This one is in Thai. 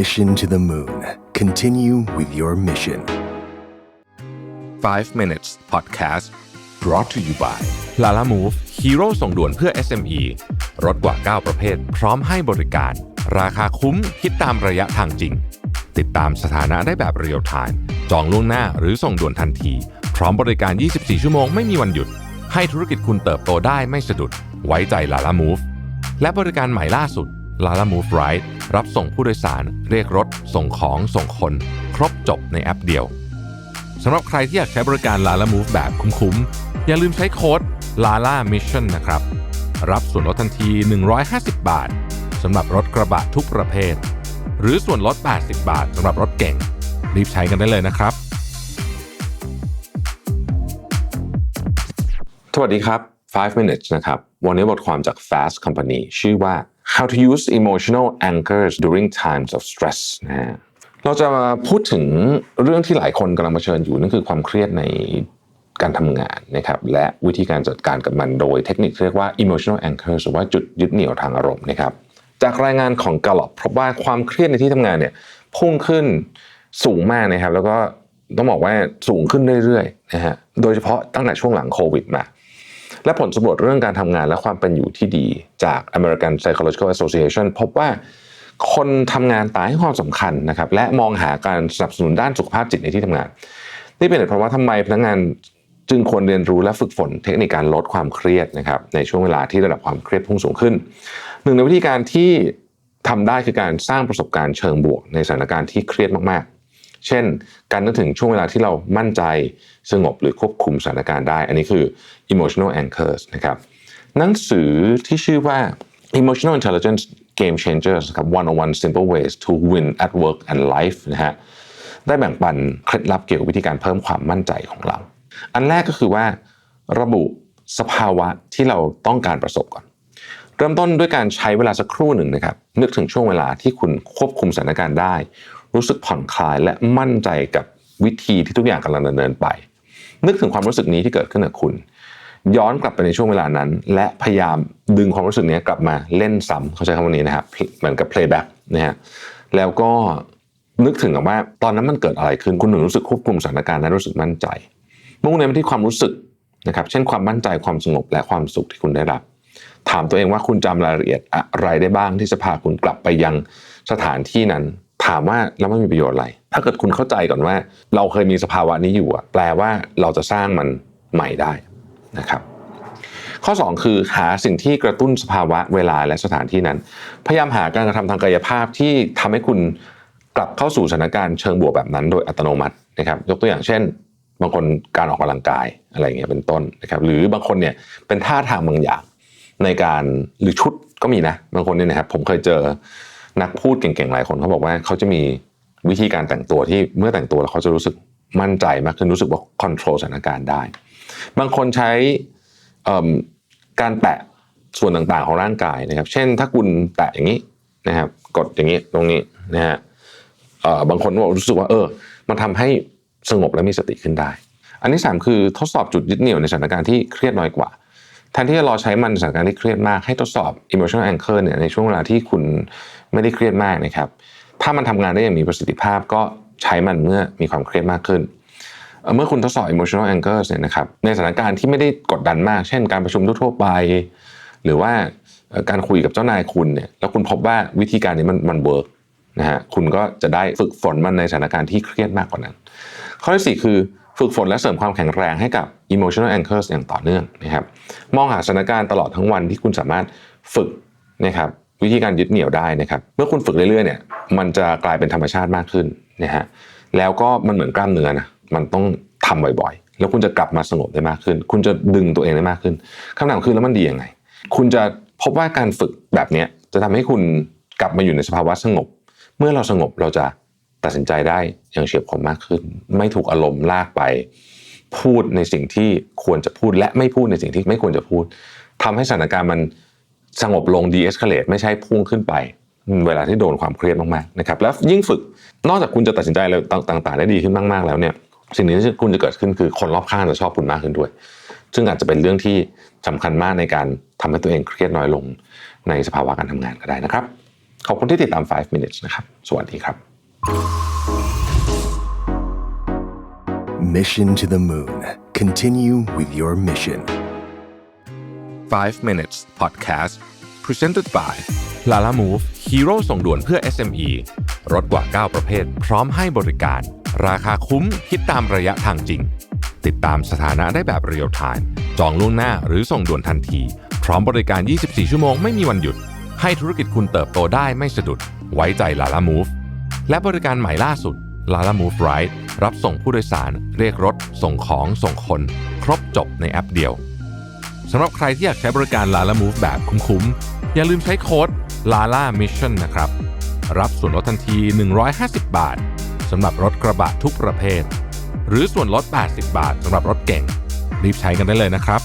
Mission to the Moon. Continue with your mission. 5 minutes podcast brought to you by Lala Move Hero ส่งด่วนเพื่อ SME รถกว่า 9 ประเภท พร้อมให้บริการ ราคาคุ้ม คิดตามระยะทางจริง ติดตามสถานะได้แบบเรียลไทม์ จองล่วงหน้าหรือส่งด่วนทันที พร้อมบริการ 24 ชั่วโมงไม่มีวันหยุด ให้ธุรกิจคุณเติบโตได้ไม่สะดุด ไว้ใจ Lala Move และบริการใหม่ล่าสุด Lala Move Ride รับส่งผู้โดยสาร เรียกรถ ส่งของส่งคน ครบจบในแอปเดียวสำหรับใครที่อยากใช้บริการ Lala Move แบบคุ้มๆ อย่าลืมใช้โค้ด Lala Mission นะครับ รับส่วนลดทันที 150 บาทสำหรับรถกระบะทุกประเภท หรือส่วนลด 80 บาทสำหรับรถเก่ง รีบใช้กันได้เลยนะครับ สวัสดีครับ 5 minutes นะครับ วันนี้บทความจาก Fast Company ชื่อว่า How to use emotional anchors during times of stress นะฮะเราจะมาพูดถึงเรื่องที่หลายคนกำลังเผชิญอยู่นั่นคือความเครียดในการทำงานนะครับและวิธีการจัดการกับมันโดยเทคนิคเรียกว่า emotional anchors หรือว่าจุดยึดเหนี่ยวทางอารมณ์นะครับ จากรายงานของ Gallup พบว่าความเครียดในที่ทำงานเนี่ยพุ่งขึ้นสูงมากนะครับ แล้วก็ต้องบอกว่าสูงขึ้นเรื่อยๆนะฮะโดยเฉพาะตั้งแต่ช่วงหลังโควิดมา และผลสำรวจเรื่องการทำงานและความเป็นอยู่ที่ดีจาก American Psychological Association พบว่าคนทำงานต่างให้ความสำคัญนะครับและมองหาการสนับสนุนด้านสุขภาพจิตในที่ทำงาน นี่เป็นเหตุผลว่าทำไมพนักงานจึงควรเรียนรู้และฝึกฝนเทคนิคการลดความเครียดนะครับในช่วงเวลาที่ระดับความเครียดพุ่งสูงขึ้น หนึ่งในวิธีการที่ทำได้คือการสร้างประสบการณ์เชิงบวก ในสถานการณ์ที่เครียดมาก เช่น การนึกถึงช่วงเวลาที่เรามั่นใจสงบหรือควบคุมสถานการณ์ได้ อันนี้คือ emotional anchors นะครับหนังสือที่ชื่อว่า emotional intelligence game changers ครับ 101 simple ways to win at work and life นะฮะได้แบ่งปันเคล็ดลับเกี่ยวกับวิธีการเพิ่มความมั่นใจของเรา อันแรกก็คือว่าระบุสภาวะที่เราต้องการประสบก่อน เริ่มต้นด้วยการใช้เวลาสักครู่หนึ่งนะครับ นึกถึงช่วงเวลาที่คุณควบคุมสถานการณ์ได้ รู้สึกผ่อนคลายและมั่นใจกับวิธีที่ทุกอย่างกำลังดำเนินไป นึกถึงความรู้สึกนี้ที่เกิดขึ้นกับคุณ ย้อนกลับไปในช่วงเวลานั้น และพยายามดึงความรู้สึกนี้กลับมาเล่นซ้ำเขาใช้คำว่านี้นะครับเหมือนกับ playback นะฮะแล้วก็นึกถึงกับว่าตอนนั้นมันเกิดอะไรขึ้นคุณถึงรู้สึกควบคุมสถานการณ์และรู้สึกมั่นใจมุ่งเน้นไปที่ความรู้สึกนะครับเช่นความมั่นใจความสงบและความสุขที่คุณได้รับ ถามตัวเองว่าคุณจำรายละเอียดอะไรได้บ้างที่จะพาคุณกลับไปยังสถานที่นั้น ถามว่าแล้วมันมีประโยชน์อะไร ถ้าเกิดคุณเข้าใจก่อนว่า เราเคยมีสภาวะนี้อยู่อะแปลว่าเราจะสร้างมันใหม่ได้นะครับ ข้อ 2 คือหาสิ่งที่กระตุ้นสภาวะเวลาและสถานที่นั้น พยายามหาการกระทำทางกายภาพที่ทำให้คุณกลับเข้าสู่สถานการณ์เชิงบวกแบบนั้นโดยอัตโนมัตินะครับ ยกตัวอย่างเช่น บางคนการออกกำลังกายอะไรเงี้ยเป็นต้นนะครับ หรือบางคนเนี่ยเป็นท่าทางบางอย่างในการหรือชุดก็มีนะบางคนเนี่ยนะครับผมเคยเจอ นักพูดเก่งๆหลายคนเขาบอกว่าเขาจะมีวิธีการแต่งตัวที่เมื่อแต่งตัวแล้วเขาจะรู้สึกมั่นใจมากขึ้นรู้สึกว่าคอนโทรลสถานการณ์ได้ บางคนใช้การแตะส่วนต่างๆของร่างกายนะครับ เช่นถ้าคุณแตะอย่างนี้นะครับ กดอย่างนี้ตรงนี้นะฮะบางคนบอกรู้สึกว่าเออ มันทำให้สงบและมีสติขึ้นได้ อันที่3คือทดสอบจุดยึดเหนี่ยวในสถานการณ์ที่เครียดน้อยกว่าแทนที่จะรอใช้มันในสถานการณ์ที่เครียดมากให้ทดสอบ emotional anchor เนี่ยในช่วงเวลาที่คุณ ไม่ได้เครียดมากนะครับ ถ้ามันทำงานได้อย่างมีประสิทธิภาพก็ใช้มันเมื่อมีความเครียดมากขึ้น เมื่อคุณทดสอบ emotional anchors เนี่ยนะครับในสถานการณ์ที่ไม่ได้กดดันมาก เช่น การประชุมทั่วไป หรือว่าการคุยกับเจ้านายคุณเนี่ยแล้วคุณพบว่าวิธีการนี้มันมันเวิร์กนะฮะคุณก็จะได้ฝึกฝนมันในสถานการณ์ที่เครียดมากกว่านั้น ข้อที่ 4 คือฝึกฝนและเสริมความแข็งแรงให้กับ emotional anchors อย่างต่อเนื่องนะครับ มองหาสถานการณ์ตลอดทั้งวันที่คุณสามารถฝึกนะครับ วิธีการยึดเหนี่ยวได้นะครับ เมื่อคุณฝึกเรื่อยๆเนี่ย มันจะกลายเป็นธรรมชาติมากขึ้นนะฮะแล้วก็มันเหมือนกล้ามเนื้อนะมันต้องทำบ่อยๆ แล้วคุณจะกลับมาสงบได้มากขึ้น คุณจะดึงตัวเองได้มากขึ้นคำถามคือแล้วมันดียังไง คุณจะพบว่าการฝึกแบบนี้จะทำให้คุณกลับมาอยู่ในสภาวะสงบ เมื่อเราสงบเราจะตัดสินใจได้อย่างเฉียบคมมากขึ้น ไม่ถูกอารมณ์ลากไป พูดในสิ่งที่ควรจะพูดและไม่พูดในสิ่งที่ไม่ควรจะพูดทำให้สถานการณ์มัน สงบลงดีเอ็กซ์เคเลตไม่ใช่พุ่งขึ้นไป เวลาที่โดนความเครียดมากๆนะครับแล้วยิ่งฝึกนอกจากคุณจะตัดสินใจอะไรต่างๆ ได้ดีขึ้นมากๆแล้วเนี่ยสิ่งนี้ที่คุณจะเกิดขึ้นคือคนรอบข้างจะชอบคุณมากขึ้นด้วย ซึ่งอาจจะเป็นเรื่องที่สำคัญมากในการทำให้ตัวเองเครียดน้อยลงในสภาวะการทำงานก็ได้นะครับ ขอบคุณที่ติดตาม 5 minutes นะครับ สวัสดีครับ Mission to the moon. Continue with your mission. 5 minutes podcast presented by Lala Move Hero ส่งด่วนเพื่อ SME รถกว่า 9 ประเภท พร้อมให้บริการ ราคาคุ้มคิดตามระยะทางจริง ติดตามสถานะได้แบบเรียลไทม์จองล่วงหน้าหรือส่งด่วนทันที พร้อมบริการ 24 ชั่วโมงไม่มีวันหยุด ให้ธุรกิจคุณเติบโตได้ไม่สะดุด ไว้ใจ Lala Move และบริการใหม่ล่าสุด Lala Move Ride รับส่งผู้โดยสาร เรียกรถ ส่งของส่งคน ครบจบในแอปเดียว สำหรับใครที่อยากใช้บริการ Lala Move แบบคุ้มๆ อย่าลืมใช้โค้ด Lala Mission นะครับ รับส่วนลดทันที 150 บาทสำหรับรถกระบะทุกประเภท หรือส่วนลด 80 บาทสำหรับรถเก่ง รีบใช้กันได้เลยนะครับ